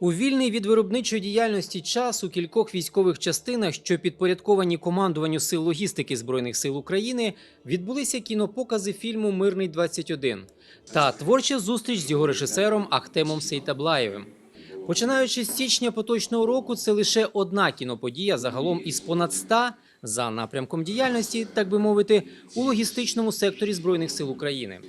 У вільний від виробничої діяльності час у кількох військових частинах, що підпорядковані командуванню сил логістики збройних сил України, відбулися кінопокази фільму Мирний 21 та творча зустріч з його режисером Ахтемом Сейтаблаєвим. Починаючи з січня поточного року, це лише одна кіноподія загалом із понад 100 за напрямком діяльності, так би мовити, у логістичному секторі збройних сил України.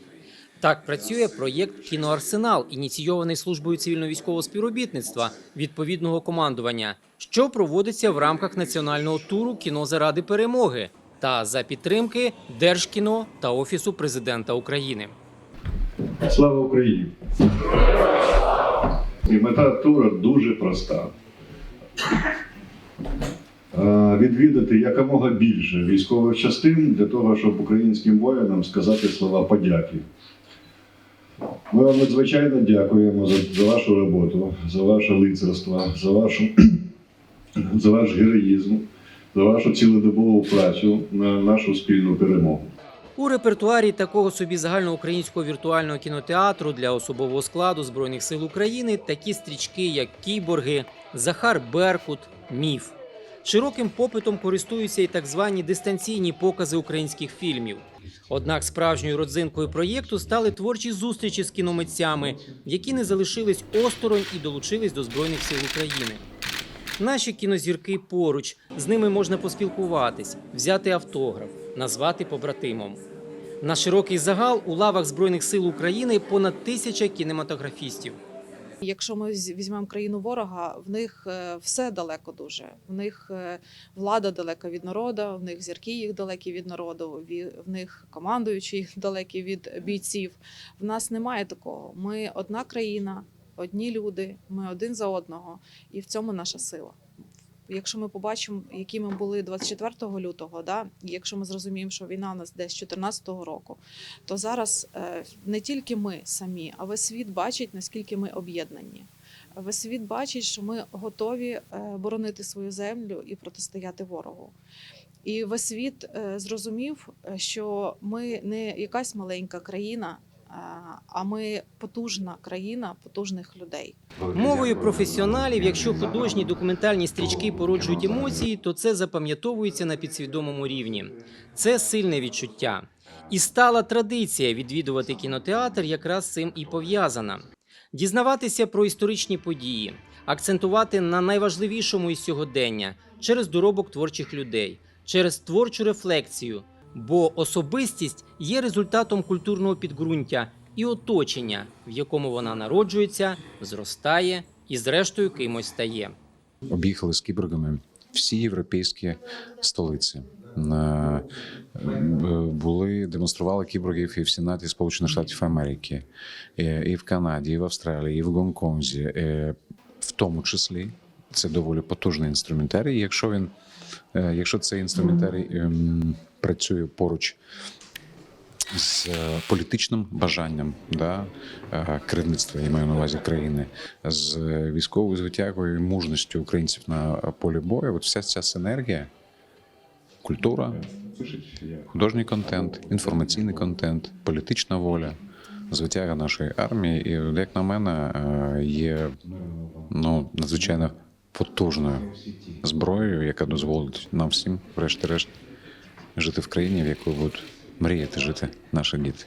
Так працює проєкт Кіноарсенал, ініційований службою цивільно-військового співробітництва відповідного командування, що проводиться в рамках національного туру кіно заради перемоги та за підтримки Держкіно та Офісу президента України. Слава Україні! І мета тура дуже проста. Відвідати якомога більше військових частин для того, щоб українським воїнам сказати слова подяки. Ми вам надзвичайно дякуємо за, за вашу роботу, за ваше лицарство, за, вашу, за ваш героїзм, за вашу цілодобову працю на нашу спільну перемогу. У репертуарі такого собі загальноукраїнського віртуального кінотеатру для особового складу Збройних сил України такі стрічки, як Кіборги, Захар Беркут, Міф. Широким попитом користуються і так звані дистанційні покази українських фільмів. Однак справжньою родзинкою проєкту стали творчі зустрічі з кіномитцями, які не залишились осторонь і долучились до Збройних сил України. Наші кінозірки поруч, з ними можна поспілкуватись, взяти автограф, назвати побратимом. На широкий загал у лавах Збройних сил України понад тисяча кінематографістів. Якщо ми візьмемо країну ворога, в них е, все далеко дуже. В них е, влада далека від народу, в них зірки їх далекі від народу, в них командуючі далекі від бійців. В нас немає такого. Ми одна країна, одні люди, ми один за одного, і в цьому наша сила. Якщо ми побачимо, які ми були 24 лютого, да, якщо ми зрозуміємо, що війна у нас десь з 2014 року, то зараз е, не тільки ми самі, а весь світ бачить, наскільки ми об'єднані. Весь світ бачить, що ми готові е, боронити свою землю і протистояти ворогу. І весь світ е, зрозумів, що ми не якась маленька країна, а ми потужна країна потужних людей. Мовою професіоналів, якщо художні документальні стрічки породжують емоції, то це запам'ятовується на підсвідомому рівні. Це сильне відчуття. І стала традиція відвідувати кінотеатр якраз цим і пов'язана. Дізнаватися про історичні події, акцентувати на найважливішому із сьогодення через доробок творчих людей, через творчу рефлексію. Бо особистість є результатом культурного підґрунтя і оточення, в якому вона народжується, зростає і, зрештою, кимось стає. об'їхали з кіборгами всі європейські столиці. Е, Були демонстрували кіборгів і в Сенаті Сполучених Штатів Америки, е, і в Канаді, і в Австралії, і в Гонконзі, е, в тому числі. Це доволі потужний інструментарій. Якщо він, якщо цей інструментарій ем, працює поруч з е, політичним бажанням да, е, керівництва, я маю на увазі країни, з е, військовою звитягою і мужністю українців на полі бою, от вся ця синергія, культура, художній контент, інформаційний контент, політична воля, звитяга нашої армії, і як на мене, е, є ну, надзвичайно потужною зброєю, яка дозволить нам всім, врешті-решт, жити в країні, в якій будуть мріяти жити наші діти.